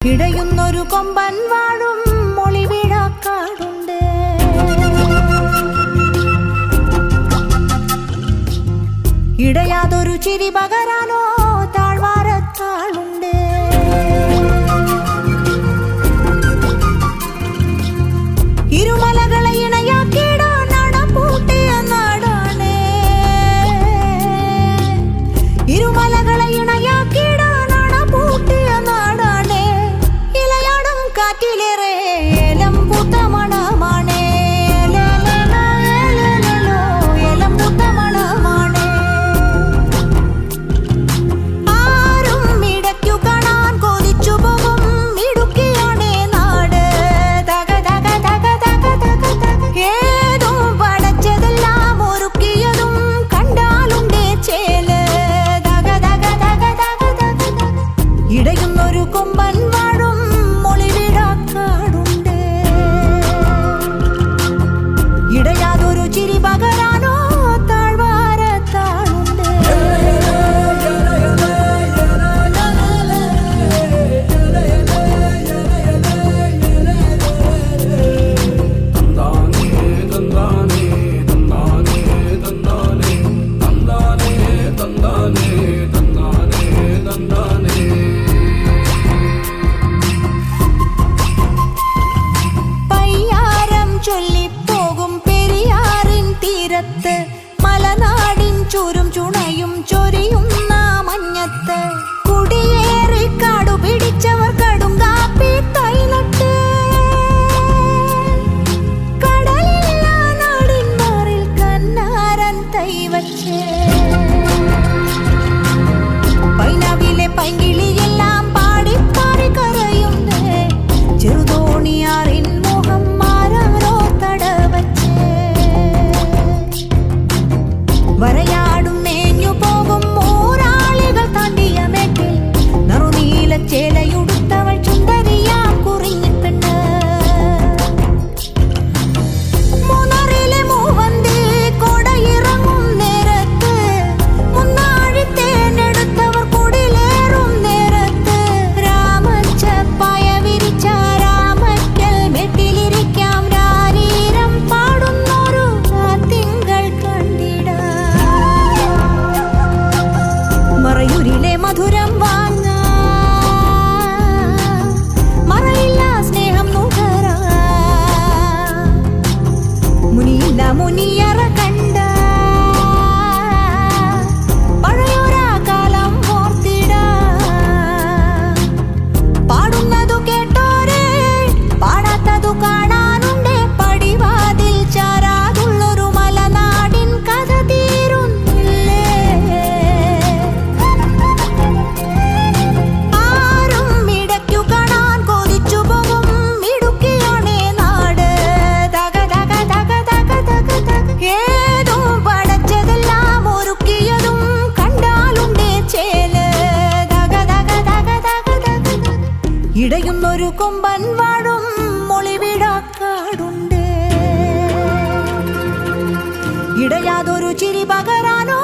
ഇടയുന്നൊരു കൊമ്പൻ വാഴും മൊളിവിഴാക്കാടുണ്ട് ഇടയാതൊരു ചിരി പകരാനോ താഴ്വാരത്താളും ఏలం పుతమ வச்சே ഇടയുന്നൊരു കൊമ്പൻ വാഴും മൊളിവിടാക്കാടുണ്ട്. ഇടയാതൊരു ചിരി പകരാനോ